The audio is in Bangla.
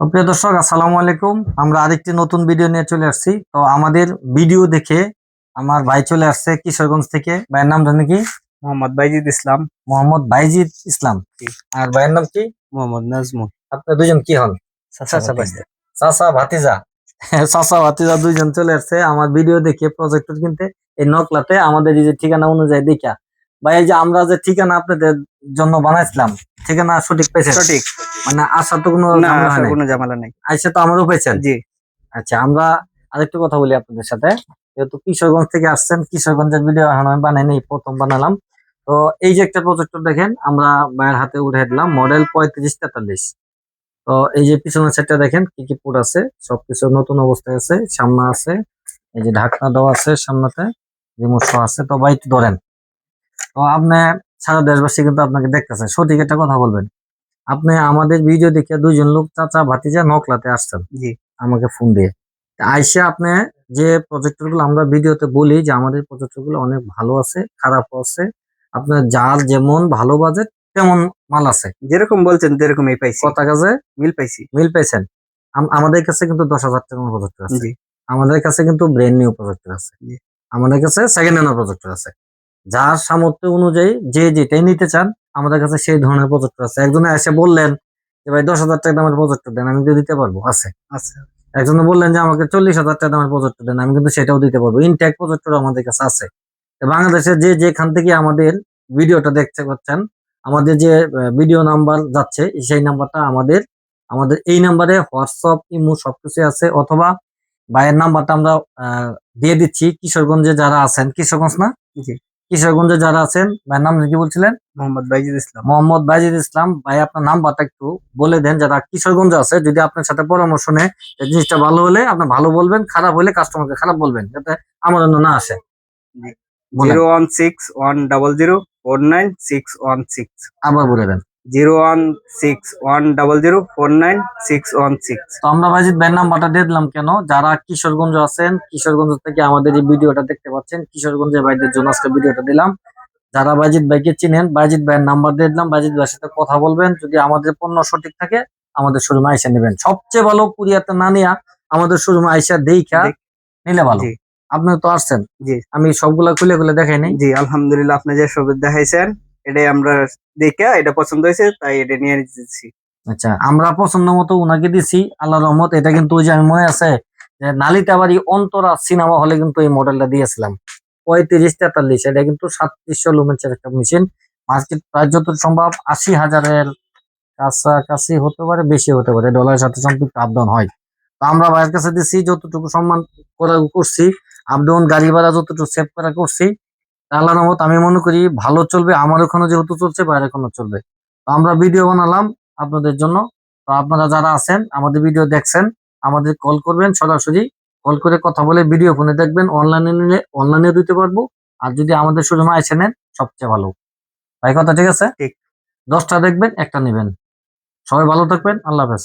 প্রিয় দর্শক আসসালামু আলাইকুম। আমরা আরেকটি নতুন ভিডিও নিয়ে চলে আসছি। তো আমাদের ভিডিও দেখে আমার ভাই চলে আসছে কিশোরগঞ্জ থেকে। ভাইয়ের নাম জানি কি? মোহাম্মদ বাইজিদ ইসলাম। মোহাম্মদ বাইজিদ ইসলাম। আর ভাইয়ের নাম কি? মোহাম্মদ নাজমুল। আপনার দুজন কি হন? চাচা ভাতিজা। চাচা ভাতিজা। চাচা ভাতিজা দুইজন চলে আসছে। আমার ভিডিও দেখে প্রজেক্টর কিনতে এই নকলাতে আমাদের এই যে ঠিকানা অনুযায়ী দেখা। ভাই এই যে আমরা যে ঠিকানা আপনাদের জন্য বানাইছিলাম ঠিকানা সঠিক পেয়েছে সঠিক। মানে আসা তো কোনো না ঝামেলা নাই। কোনো ঝামেলা নেই। আইসা তো আমারও পেয়েছেন? জি। আচ্ছা আমরা আরেকটু কথা বলি আপনাদের সাথে। যেহেতু কিশোরগঞ্জ থেকে আসছেন কিশোরগঞ্জের ভিডিও এখন আমি বানাই নাই প্রথম বানালাম। তো এই যে একটা প্রজেক্টর দেখেন আমরা মায়ের হাতে উঠে দিলাম মডেল পঁয়ত্রিশ তেতাল্লিশ। তো এই যে পিছনের সেটটা দেখেন কি কি পুট আছে? সবকিছু নতুন অবস্থায় আছে সামনে আছে এই যে ঢাকনা দেওয়া আছে সামনেতে রিমোট আছে। তো ভাই ধরেন। তো আপনি সারা দেশবাসী কিন্তু আপনাকে দেখতেছে সঠিক একটা কথা বলবেন। আপনি আমাদের ভিডিও দেখে দুইজন লোক চাচা ভাতিজা নকলাতে আসছেন। জি। আমাকে ফোন দিয়ে। আইসে আপনি যে প্রজেক্টরগুলো আমরা ভিডিওতে বলি যে আমাদের প্রজেক্টরগুলো অনেক ভালো আছে খারাপ আছে আপনার যার যেমন ভালো বাজেট তেমন মাল আছে। যেরকম বলছেন তেরকমই পাইছি। কথা কাজে? মিল পাইছি। মিল পাইছেন। আম- আমাদের কাছে কিন্তু দশ হাজার টাকার প্রজেক্টর আছে। আমাদের কাছে কিন্তু ব্র্যান্ড নিউ প্রজেক্টর আছে। আমাদের কাছে সেকেন্ড হ্যান্ড প্রজেক্টর আছে। যার সামর্থ্য অনুযায়ী যে যেটাই নিতে চান আমাদের কাছে সেই ধরনের প্রজেক্টর আছে। একজনে এসে বললেন যে ভাই দশ হাজার টাকা দামের প্রজেক্টর দেন আমি দিতে পারব। আছে। আচ্ছা একজনে বললেন যে আমাকে চল্লিশ হাজার টাকা দামের প্রজেক্টর দেন আমি কিন্তু সেটাও দিতে পারব। ইনটেক প্রজেক্টর আমাদের কাছে আছে। বাংলাদেশে যে যেখান থেকে আমাদের ভিডিওটা দেখতে পাচ্ছেন আমাদের যে ভিডিও নাম্বার যাচ্ছে সেই নাম্বারটা আমাদের আমাদের এই নাম্বারে হোয়াটসঅ্যাপ ইমো সবকিছু আছে অথবা ভাইয়ের নাম্বারটা আমরা আহ, দিয়ে দিচ্ছি। কিশোরগঞ্জে যারা আছেন কিশোরগঞ্জ না? জি। কিশোরগঞ্জে যারা আছেন ভাইয়ের নাম কি বলছিলেন? মোহাম্মদ বাইজিদ ইসলাম। মোহাম্মদ বাইজিদ ইসলাম ভাই আপনার নাম্বারটা একটু বলে দেন যারা কিশোরগঞ্জে আছে যদি আপনার সাথে পরামর্শ নেয় এই জিনিসটা ভালো হলে আপনি ভালো বলবেন খারাপ হলে কাস্টমারকে খারাপ বলবেন যাতে আমার জন্য না আসে। Zero one six one double zero four nine six one six. আবার বলে দেন। Zero one six one double zero four nine six one six. তো আমরা বাইজিদ ভাইয়ের নাম্বারটা দিয়ে দিলাম কেন? যারা কিশোরগঞ্জ আছেন কিশোরগঞ্জ থেকে আমাদের এই ভিডিওটা দেখতে পাচ্ছেন কিশোরগঞ্জের ভাইদের জন্য আজকে ভিডিওটা দিলাম। যারা ভাইকে চিনেন ভাইয়ের নাম্বার দিয়ে দিলাম ভাইয়ের সাথে কথা বলবেন। যদি আমাদের পণ্য সঠিক থাকে আমাদের শোরুমে আইসা নেবেন। সবচেয়ে ভালো কুরিয়াতে না নিয়া আমাদের শোরুমে আইসা দেখা নিলে ভালো। আপনি তো আসছেন। জি। আমি সবগুলা খুলে খুলে দেখাই জি আলহামদুলিল্লাহ আপনি যে সব দেখাইছেন এটাই আমরা দেখে এটা পছন্দ হয়েছে, তাই এটা নিয়ে নিতেছি আচ্ছা আমরা পছন্দ মতো উনাকে দিছি আল্লাহ রহমত, এটা কিন্তু ওই যে আমি মনে আছে যে নালিতাবাড়ি অন্তরা সিনেমা হলে কিন্তু এই মডেলটা দিয়েছিলাম। পঁয়ত্রিশ তেতাল্লিশ, এটা কিন্তু সাতত্রিশশো লুমেন্সের একটা মেশিন। মার্কেট প্রায় যত সম্ভব আশি হাজারের কাছাকাছি হতে পারে, বেশি হতে পারে ডলারের সাথে সম্পৃক্ত ডাউন হয়। তো আমরা ভাইয়ের কাছে দিছি, যতটুকু সম্মান করা করছি ডাউন গাড়ি ভাড়া যতটুকু সেভ করা করছি আল্লাহ রহমত আমি মনে করি ভালো চলবে আমার ওখানে যেহেতু চলছে বাইরে ওখানে চলবে। তো আমরা ভিডিও বানালাম আপনাদের জন্য। তো আপনারা যারা আছেন আমাদের ভিডিও দেখছেন আমাদের কল করবেন সরাসরি। কল করে কথা বলে ভিডিও ফোনে দেখবেন অনলাইনে নিলে অনলাইনে দিতে পারব। আর যদি আমাদের শোরুমে এসে নেন সবচেয়ে ভালো। ভাই কথা ঠিক আছে? ঠিক। দশটা দেখবেন একটা নেবেন। সবাই ভালো থাকবেন আল্লাহ হাফেজ।